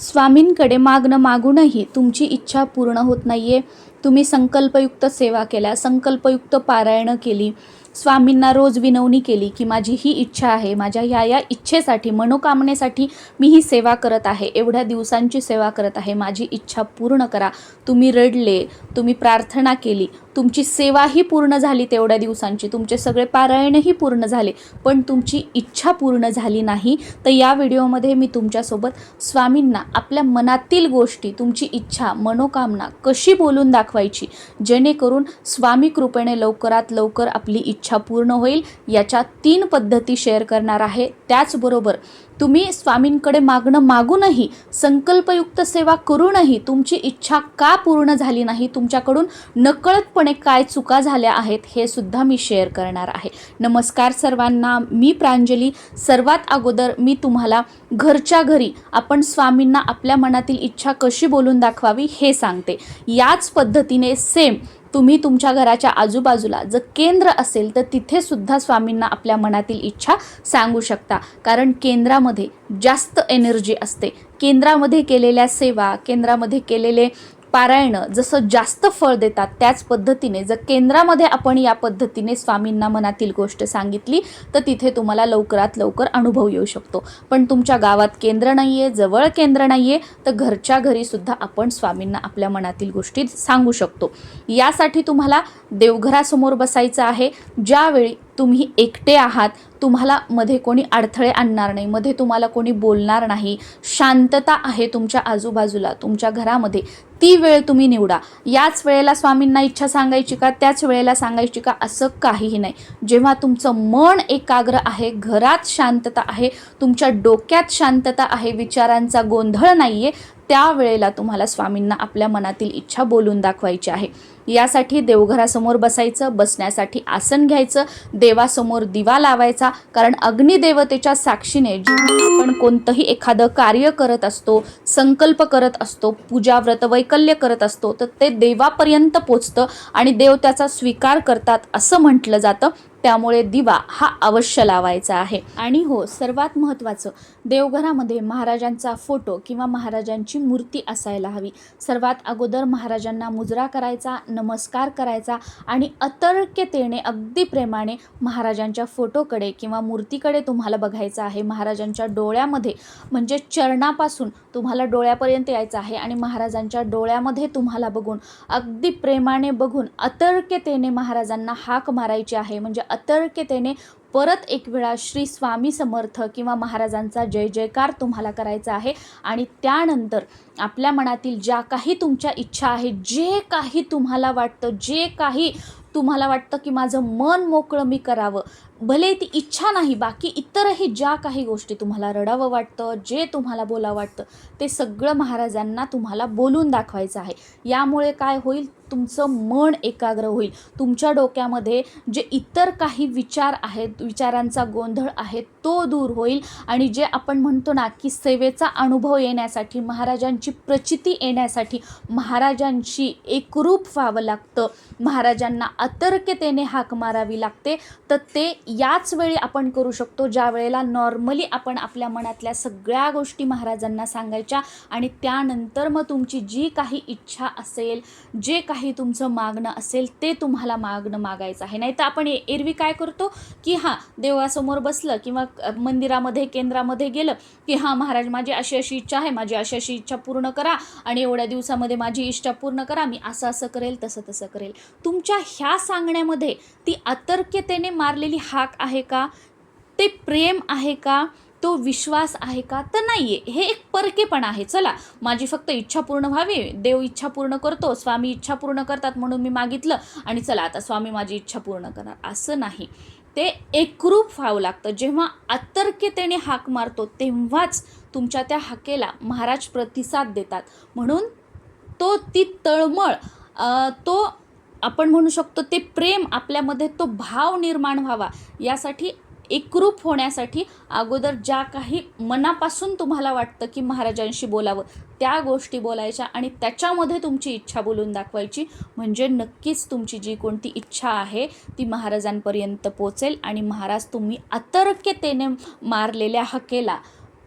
स्वामींकडे मागणं मागूनही तुमची इच्छा पूर्ण होत नाही आहे तुम्ही संकल्पयुक्त सेवा केल्या संकल्पयुक्त पारायणं केली. स्वामींना रोज विनवणी केली की माझी ही इच्छा आहे माझ्या ह्या या इच्छेसाठी मनोकामनेसाठी मी ही सेवा करत आहे एवढ्या दिवसांची सेवा करत आहे माझी इच्छा पूर्ण करा. तुम्ही रडले तुम्ही प्रार्थना केली तुमची सेवाही पूर्ण झाली तेवढ्या दिवसांची. तुमचे सगळे पारायणही पूर्ण झाले. पण तुमची इच्छा पूर्ण झाली नाही. तर या व्हिडिओमध्ये मी तुमच्यासोबत स्वामींना आपल्या मनातील गोष्टी तुमची इच्छा मनोकामना कशी बोलून दाखवायची? जेणेकरून स्वामी कृपेने लवकरात लवकर आपली इच्छा पूर्ण होईल. याच्या तीन पद्धती शेअर करणार आहे. त्याचबरोबर तुम्ही स्वामींकडे मागणं मागूनही संकल्पयुक्त सेवा करूनही तुमची इच्छा का पूर्ण झाली नाही तुमच्याकडून नकळतपणे काय चुका झाल्या आहेत हे सुद्धा मी शेअर करणार आहे. नमस्कार सर्वांना मी प्रांजली. सर्वात अगोदर मी तुम्हाला घरच्या घरी आपण स्वामींना आपल्या मनातील इच्छा कशी बोलून दाखवावी हे सांगते. याच पद्धतीने सेम तुम्ही तुमच्या घराच्या आजूबाजूला जर केंद्र असेल तर तिथे सुद्धा स्वामींना आपल्या मनातील इच्छा सांगू शकता. कारण केंद्रामध्ये जास्त एनर्जी असते. केंद्रामध्ये केलेल्या सेवा केंद्रामध्ये केलेले पारायणं जसं जास्त फळ देतात त्याच पद्धतीने जर केंद्रामध्ये आपण या पद्धतीने स्वामींना मनातील गोष्ट सांगितली तर तिथे तुम्हाला लवकरात लवकर अनुभव येऊ शकतो. पण तुमच्या गावात केंद्र नाही आहे जवळ केंद्र नाही आहे तर घरच्या घरीसुद्धा आपण स्वामींना आपल्या मनातील गोष्टी सांगू शकतो. यासाठी तुम्हाला देवघरासमोर बसायचं आहे. ज्यावेळी तुम्ही एकटे आहात तुम्हाला मध्ये कोणी अडथळे आणणार नाही मध्ये तुम्हाला कोणी बोलणार नाही. शांतता आहे तुमच्या आजूबाजूला तुमच्या घरामध्ये. ती वेळ तुम्ही निवडा. याच वेळेला स्वामींना इच्छा सांगायची का त्याच वेळेला सांगायची का असं काहीही नाही. जेव्हा तुमचं मन एकाग्र आहे घरात शांतता आहे तुमच्या डोक्यात शांतता आहे विचारांचा गोंधळ नाही आहे त्यावेळेला तुम्हाला स्वामींना आपल्या मनातील इच्छा बोलून दाखवायची आहे. यासाठी देवघरासमोर बसायचं बसण्यासाठी आसन घ्यायचं देवासमोर दिवा लावायचा कारण अग्निदेवतेच्या साक्षीने जेव्हा आपण कोणतंही एखादं कार्य करत असतो संकल्प करत असतो पूजा व्रत वैकल्य करत असतो तर ते देवापर्यंत पोचतं आणि देव त्याचा स्वीकार करतात असं म्हटलं जातं. त्यामुळे दिवा हा अवश्य लावायचा आहे. आणि हो सर्वात महत्त्वाचं देवघरामध्ये महाराजांचा फोटो किंवा महाराजांची मूर्ती असायला हवी. सर्वात अगोदर महाराजांना मुजरा करायचा नमस्कार करायचा आणि अतर्क्यतेने अगदी प्रेमाने महाराजांच्या फोटोकडे किंवा मूर्तीकडे तुम्हाला बघायचं आहे. महाराजांच्या डोळ्यामध्ये म्हणजे चरणापासून तुम्हाला डोळ्यापर्यंत यायचं आहे आणि महाराजांच्या डोळ्यामध्ये तुम्हाला बघून अगदी प्रेमाने बघून अतर्क्यतेने महाराजांना हाक मारायची आहे. म्हणजे अतर्क्यतेने परत एक वेळा श्री स्वामी समर्थ किंवा महाराजांचा जय जयकार तुम्हाला करायचा आहे. आणि त्यानंतर आपल्या मनातील ज्या काही तुमच्या इच्छा आहेत जे काही तुम्हाला वाटतं जे काही तुम्हाला वाटतं की माझं मन मोकळं मी करावं भले ती इच्छा नाही बाकी इतरही ज्या काही गोष्टी तुम्हाला रडावं वाटतं जे तुम्हाला बोलावं वाटतं ते सगळं महाराजांना तुम्हाला बोलून दाखवायचं आहे. यामुळे काय होईल? तुमचं मन एकाग्र होईल. तुमच्या डोक्यामध्ये जे इतर काही विचार आहेत विचारांचा गोंधळ आहे तो दूर होईल. आणि जे आपण म्हणतो ना की सेवेचा अनुभव येण्यासाठी महाराजांची प्रचिती येण्यासाठी महाराजांशी एकरूप व्हावं लागतं. महाराजांना अतर्कतेने हाक मारावी लागते. तर ते याच वेळी आपण करू शकतो ज्या वेळेला नॉर्मली आपण आपल्या मनातल्या सगळ्या गोष्टी महाराजांना सांगायच्या आणि त्यानंतर मग तुमची जी काही इच्छा असेल जे काही काही तुमचं मागणं असेल ते तुम्हाला मागणं मागायचं आहे. नाही तर आपण एरवी काय करतो की हां देवासमोर बसलं किंवा मंदिरामध्ये केंद्रामध्ये गेलं की हां महाराज माझी अशी अशी इच्छा आहे माझी अशी अशी इच्छा पूर्ण करा आणि एवढ्या दिवसामध्ये माझी इच्छा पूर्ण करा मी असं असं करेल तसं तसं करेल. तुमच्या ह्या सांगण्यामध्ये ती अतर्क्यतेने मारलेली हाक आहे का? ते प्रेम आहे का? तो विश्वास आहे का? तर नाही आहे हे एक परकेपण आहे. चला माझी फक्त इच्छा पूर्ण व्हावी. देव इच्छा पूर्ण करतो स्वामी इच्छा पूर्ण करतात म्हणून मी मागितलं आणि चला आता स्वामी माझी इच्छा पूर्ण करणार. असं नाही. ते एकरूप व्हावं लागतं. जेव्हा आतर्क्यतेने हाक मारतो तेव्हाच तुमच्या त्या हाकेला महाराज प्रतिसाद देतात. म्हणून तो ती तळमळ तो आपण म्हणू शकतो ते प्रेम आपल्यामध्ये तो भाव निर्माण व्हावा. यासाठी एकरूप होण्यासाठी अगोदर ज्या काही मनापासून तुम्हाला वाटतं की महाराजांशी बोलावं त्या गोष्टी बोलायच्या आणि त्याच्यामध्ये तुमची इच्छा बोलून दाखवायची. म्हणजे नक्कीच तुमची जी कोणती इच्छा आहे ती महाराजांपर्यंत पोचेल आणि महाराज तुम्ही अतर्क्यतेने मारलेल्या हकेला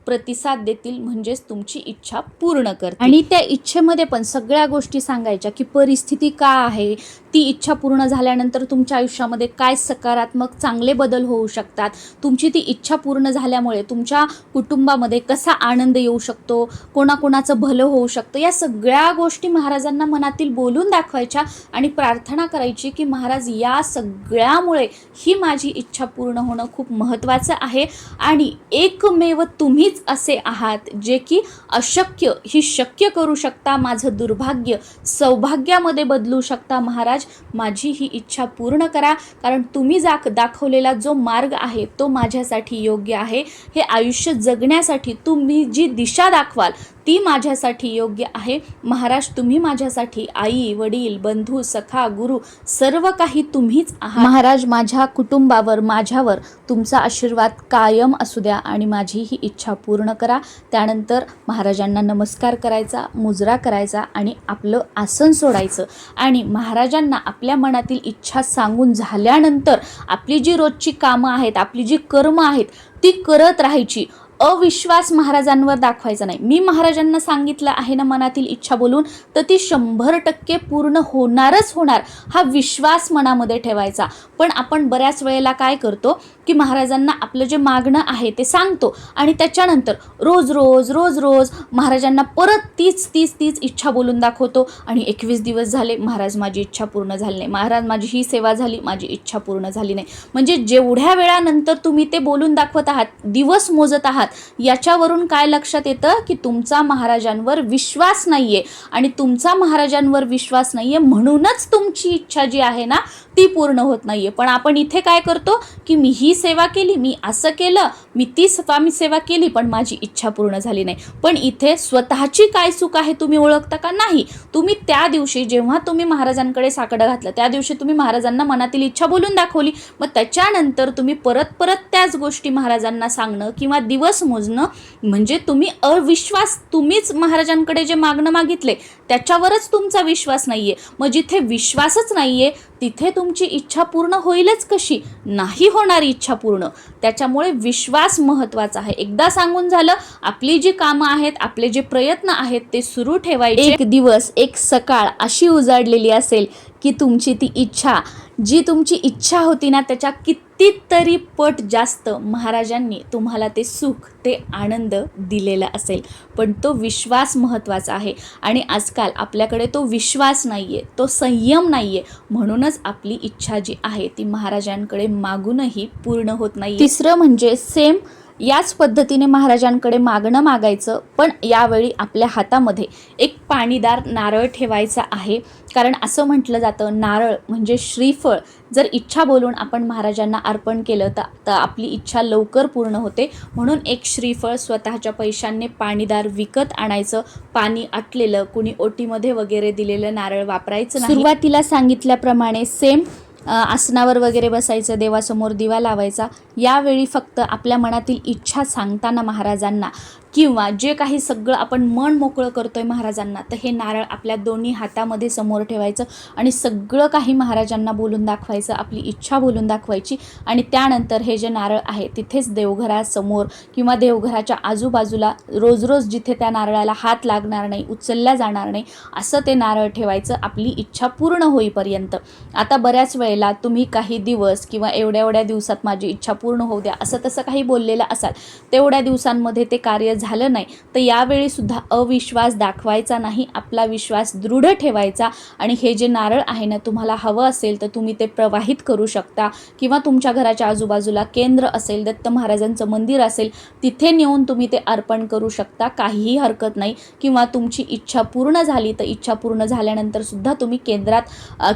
प्रतिसाद देतील म्हणजेच तुमची इच्छा पूर्ण करते आणि त्या इच्छेमध्ये पण सगळ्या गोष्टी सांगायच्या की परिस्थिती का आहे ती इच्छा पूर्ण झाल्यानंतर तुमच्या आयुष्यामध्ये काय सकारात्मक चांगले बदल होऊ शकतात? तुमची ती इच्छा पूर्ण झाल्यामुळे तुमच्या कुटुंबामध्ये कसा आनंद येऊ शकतो? कोणाकोणाचं भलं होऊ शकतं? या सगळ्या गोष्टी महाराजांना मनातील बोलून दाखवायच्या आणि प्रार्थना करायची की महाराज या सगळ्यामुळे ही माझी इच्छा पूर्ण होणं खूप महत्त्वाचं आहे आणि एकमेव तुम्हीच असे आहात जे की अशक्य ही शक्य करू शकता माझं दुर्भाग्य सौभाग्यामध्ये बदलू शकता महाराज. माझी ही इच्छा पूर्ण करा कारण तुम्ही जा दाखवलेला जो मार्ग आहे तो माझ्यासाठी योग्य आहे. हे आयुष्य जगण्यासाठी तुम्ही जी दिशा दाखवाल ती माझ्यासाठी योग्य आहे. महाराज तुम्ही माझ्यासाठी आई वडील बंधू सखा गुरु सर्व काही तुम्हीच आहात. महाराज माझ्या कुटुंबावर माझ्यावर तुमचा आशीर्वाद कायम असू द्या आणि माझी ही इच्छा पूर्ण करा. त्यानंतर महाराजांना नमस्कार करायचा मुजरा करायचा आणि आपलं आसन सोडायचं. आणि महाराजांना आपल्या मनातील इच्छा सांगून झाल्यानंतर आपली जी रोजची कामं आहेत आपली जी कर्म आहेत ती करत राहायची. अविश्वास महाराजांवर दाखवायचा नाही. मी महाराजांना सांगितलं आहे ना मनातील इच्छा बोलून तर ती शंभर टक्के पूर्ण होणारच होणार हा विश्वास मनामध्ये ठेवायचा. पण आपण बऱ्याच वेळेला काय करतो की महाराजांना आपलं जे मागणं आहे ते सांगतो आणि त्याच्यानंतर रोज रोज रोज रोज महाराजांना परत तीच तीच तीच इच्छा बोलून दाखवतो आणि एकवीस दिवस झाले महाराज माझी इच्छा पूर्ण झाली नाही. महाराज माझी ही सेवा झाली माझी इच्छा पूर्ण झाली नाही. म्हणजे जेवढ्या वेळानंतर तुम्ही ते बोलून दाखवत आहात दिवस मोजत आहात याच्यावरून काय लक्षात येतं? की तुमचा महाराजांवर विश्वास नाहीये. आणि तुमचा महाराजांवर विश्वास नाहीये म्हणूनच तुमची इच्छा जी आहे ना ती पूर्ण होत नाहीये. पण आपण इथे काय करतो? की मी ही सेवा केली मी असं केलं मी ती स्वामी सेवा केली पण माझी इच्छा पूर्ण झाली नाही. पण इथे स्वतःची काय चूक आहे तुम्ही ओळखता का? नाही. तुम्ही त्या दिवशी जेव्हा तुम्ही महाराजांकडे साकडं घातलं त्या दिवशी तुम्ही महाराजांना मनातील इच्छा बोलून दाखवली. मग त्याच्यानंतर तुम्ही परत परत त्याच गोष्टी महाराजांना सांगणं किंवा दिवस मोजणं म्हणजे तुम्ही अविश्वास तुम्हीच महाराजांकडे जे मागणं मागितले त्याच्यावरच तुमचा विश्वास नाहीये. मग जिथे विश्वासच नाहीये तिथे तुमची इच्छा पूर्ण होईलच कशी? नाही होणारी इच्छा पूर्ण. त्याच्यामुळे विश्वास महत्त्वाचा आहे. एकदा सांगून झालं आपली जी कामं आहेत आपले जे प्रयत्न आहेत ते सुरू ठेवायचे. एक दिवस एक सकाळ अशी उजाडलेली असेल की तुमची ती इच्छा जी तुमची इच्छा होती ना त्याच्या कितीतरी पट जास्त महाराजांनी तुम्हाला ते सुख ते आनंद दिलेला असेल. पण तो विश्वास महत्त्वाचा आहे. आणि आजकाल आपल्याकडे तो विश्वास नाही आहे तो संयम नाही आहे म्हणूनच आपली इच्छा जी आहे ती महाराजांकडे मागूनही पूर्ण होत नाही तिसरं म्हणजे सेम याच पद्धतीने महाराजांकडे मागणं मागायचं पण यावेळी आपल्या हातामध्ये एक पाणीदार नारळ ठेवायचा आहे. कारण असं म्हटलं जातं नारळ म्हणजे श्रीफळ. जर इच्छा बोलून आपण महाराजांना अर्पण केलं तर तर आपली इच्छा लवकर पूर्ण होते. म्हणून एक श्रीफळ स्वतःच्या पैशांनी पाणीदार विकत आणायचं पाणी आटलेलं कुणी ओटीमध्ये वगैरे दिलेलं नारळ वापरायचं सुरुवातीला सांगितल्याप्रमाणे सेम आसनावर वगैरे बसायचं देवासमोर दिवा लावायचा यावेळी फक्त आपल्या मनातील इच्छा सांगताना महाराजांना किंवा जे काही सगळं आपण मन मोकळं करतो आहे महाराजांना तर हे नारळ आपल्या दोन्ही हातामध्ये समोर ठेवायचं आणि सगळं काही महाराजांना बोलून दाखवायचं आपली इच्छा बोलून दाखवायची. आणि त्यानंतर हे जे नारळ आहे तिथेच देवघरासमोर किंवा देवघराच्या आजूबाजूला रोज रोज जिथे त्या नारळाला हात लागणार नाही उचलल्या जाणार नाही असं ते नारळ ठेवायचं आपली इच्छा पूर्ण होईपर्यंत. आता बऱ्याच वेळेला तुम्ही काही दिवस किंवा एवढ्या एवढ्या दिवसात माझी इच्छा पूर्ण होऊ द्या असं तसं काही बोललेलं असाल तेवढ्या दिवसांमध्ये ते कार्य झालं नाही तर यावेळीसुद्धा अविश्वास दाखवायचा नाही आपला विश्वास दृढ ठेवायचा. आणि हे जे नारळ आहे ना तुम्हाला हवं असेल तर तुम्ही ते प्रवाहित करू शकता. किंवा तुमच्या घराच्या आजूबाजूला केंद्र असेल दत्त महाराजांचं मंदिर असेल तिथे नेऊन तुम्ही ते अर्पण करू शकता. काहीही हरकत नाही. किंवा तुमची इच्छा पूर्ण झाली तर इच्छा पूर्ण झाल्यानंतर सुद्धा तुम्ही केंद्रात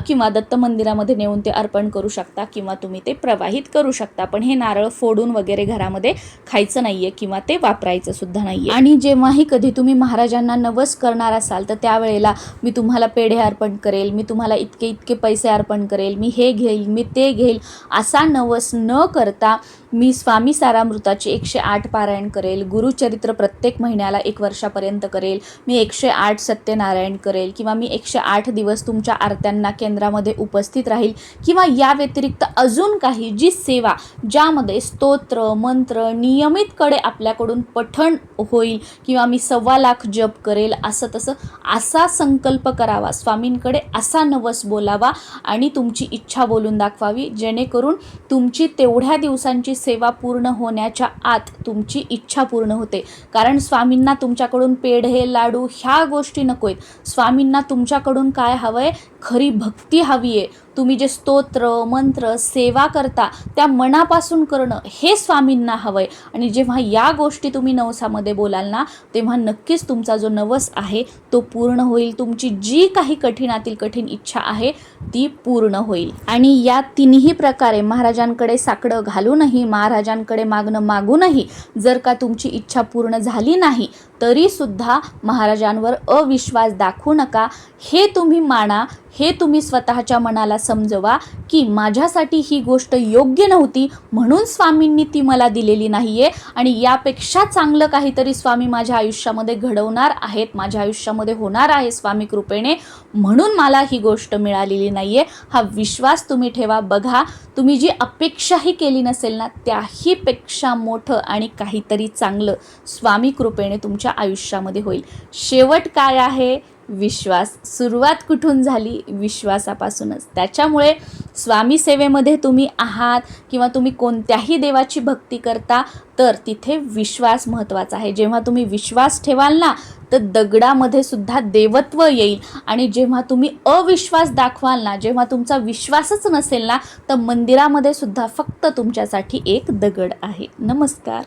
किंवा दत्त मंदिरामध्ये नेऊन ते अर्पण करू शकता. किंवा तुम्ही ते प्रवाहित करू शकता. पण हे नारळ फोडून वगैरे घरामध्ये खायचं नाही आहे किंवा ते वापरायचं सुद्धा नाहीये. आणि जेव्हाही कधी तुम्ही महाराजांना नवस करणार असाल तर त्यावेळेला मी तुम्हाला पेढे अर्पण करेल मी तुम्हाला इतके इतके पैसे अर्पण करेल मी हे घेईल मी ते घेईल असा नवस न करता मी स्वामी सारामृताचे एकशे आठ पारायण करेल गुरुचरित्र प्रत्येक महिन्याला एक वर्षापर्यंत करेल मी एकशे आठ सत्यनारायण करेल किंवा मी एकशे आठ दिवस तुमच्या आरत्यांना केंद्रामध्ये उपस्थित राहील किंवा या व्यतिरिक्त अजून काही जी सेवा ज्यामध्ये स्तोत्र मंत्र नियमितकडे आपल्याकडून पठण होईल किंवा मी सव्वा लाख जप करेल असं तसं असा संकल्प करावा. स्वामींकडे असा नवस बोलावा आणि तुमची इच्छा बोलून दाखवावी जेणेकरून तुमची तेवढ्या दिवसांची सेवा पूर्ण होण्याच्या आत तुमची इच्छा पूर्ण होते. कारण स्वामींना तुमच्याकडून पेढे लाडू ह्या गोष्टी नको आहेत स्वामींना तुमच्याकडून काय हवं आहे खरी भक्ती हवी आहे तुम्ही जे स्तोत्र मंत्र सेवा करता त्या मनापासून करणं हे स्वामींना हवं आहे आणि जेव्हा या गोष्टी तुम्ही नवसामध्ये बोलाल ना तेव्हा नक्कीच तुमचा जो नवस आहे तो पूर्ण होईल. तुमची जी काही कठीणातील कठीण इच्छा आहे ती पूर्ण होईल. आणि या तिन्ही प्रकारे महाराजांकडे साकडं घालूनही महाराजांकडे मागणं मागूनही जर का तुमची इच्छा पूर्ण झाली नाही तरीसुद्धा महाराजांवर अविश्वास दाखवू नका. हे तुम्ही माना हे तुम्ही स्वतःच्या मनाला समजवा की माझ्यासाठी ही गोष्ट योग्य नव्हती म्हणून स्वामींनी ती मला दिलेली नाही आहे आणि यापेक्षा चांगलं काहीतरी स्वामी माझ्या आयुष्यामध्ये घडवणार आहेत माझ्या आयुष्यामध्ये होणार आहे स्वामी कृपेने म्हणून मला ही गोष्ट मिळालेली नाही आहे हा विश्वास तुम्ही ठेवा बघा तुम्ही जी अपेक्षाही केली नसेल ना त्याहीपेक्षा मोठं आणि काहीतरी चांगलं स्वामी कृपेने तुमच्या आयुष्यामध्ये होईल. शेवट काय आहे? विश्वास सुरुवात कुठून झाली? विश्वासापासूनच. त्याच्यामुळे स्वामी सेवेमध्ये तुम्ही आहात किंवा तुम्ही कोणत्याही देवाची भक्ती करता तर तिथे विश्वास महत्त्वाचा आहे. जेव्हा तुम्ही विश्वास ठेवाल ना तर दगडामध्ये सुद्धा देवत्व येईल. आणि जेव्हा तुम्ही अविश्वास दाखवाल ना जेव्हा तुमचा विश्वासच नसेल ना तर मंदिरामध्ये सुद्धा फक्त तुमच्यासाठी एक दगड आहे. नमस्कार.